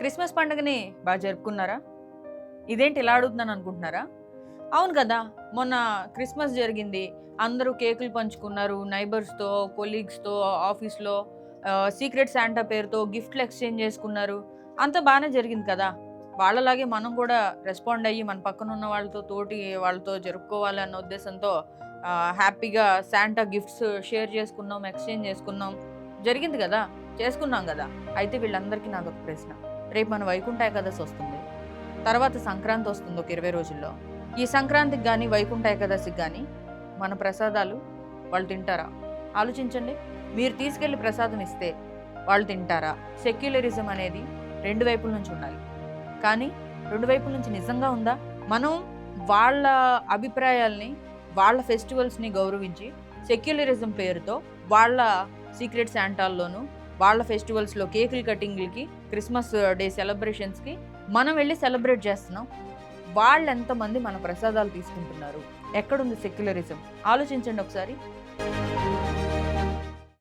Christmas పండుగని బాగా జరుపుకున్నారా? ఇదేంటి ఇలా అడుగుతున్నాను అనుకుంటున్నారా? అవును కదా మొన్న క్రిస్మస్ జరిగింది. అందరూ కేకులు పంచుకున్నారు నైబర్స్తో కొలీగ్స్తో ఆఫీస్లో సీక్రెట్ శాంటా పేరుతో గిఫ్ట్లు ఎక్స్చేంజ్ చేసుకున్నారు. అంతా బాగానే జరిగింది కదా. వాళ్ళలాగే మనం కూడా రెస్పాండ్ అయ్యి మన పక్కన ఉన్న వాళ్ళతో తోటి వాళ్ళతో జరుపుకోవాలన్న ఉద్దేశంతో హ్యాపీగా శాంటా గిఫ్ట్స్ షేర్ చేసుకున్నాం ఎక్స్చేంజ్ చేసుకున్నాం. జరిగింది కదా చేసుకున్నాం కదా. అయితే వీళ్ళందరికీ నాకు ఒక ప్రశ్న. రేపు మన వైకుంఠ ఏకాదశి వస్తుంది. తర్వాత సంక్రాంతి వస్తుంది ఒక ఇరవై రోజుల్లో. ఈ సంక్రాంతికి కానీ వైకుంఠ ఏకాదశికి కానీ మన ప్రసాదాలు వాళ్ళు తింటారా? ఆలోచించండి. మీరు తీసుకెళ్ళి ప్రసాదం ఇస్తే వాళ్ళు తింటారా? సెక్యులరిజం అనేది రెండు వైపుల నుంచి ఉండాలి. కానీ రెండు వైపుల నుంచి నిజంగా ఉందా? మనం వాళ్ళ అభిప్రాయాల్ని వాళ్ళ ఫెస్టివల్స్ని గౌరవించి సెక్యులరిజం పేరుతో వాళ్ళ సీక్రెట్ శాంటాల్లోనూ వాళ్ళ ఫెస్టివల్స్లో కేకులు కటింగ్లకి క్రిస్మస్ uh, డే సెలబ్రేషన్స్కి మనం వెళ్ళి సెలబ్రేట్ చేస్తున్నాం. వాళ్ళు ఎంతమంది మన ప్రసాదాలు తీసుకుంటున్నారు? ఎక్కడుంది సెక్యులరిజం? ఆలోచించండి ఒకసారి.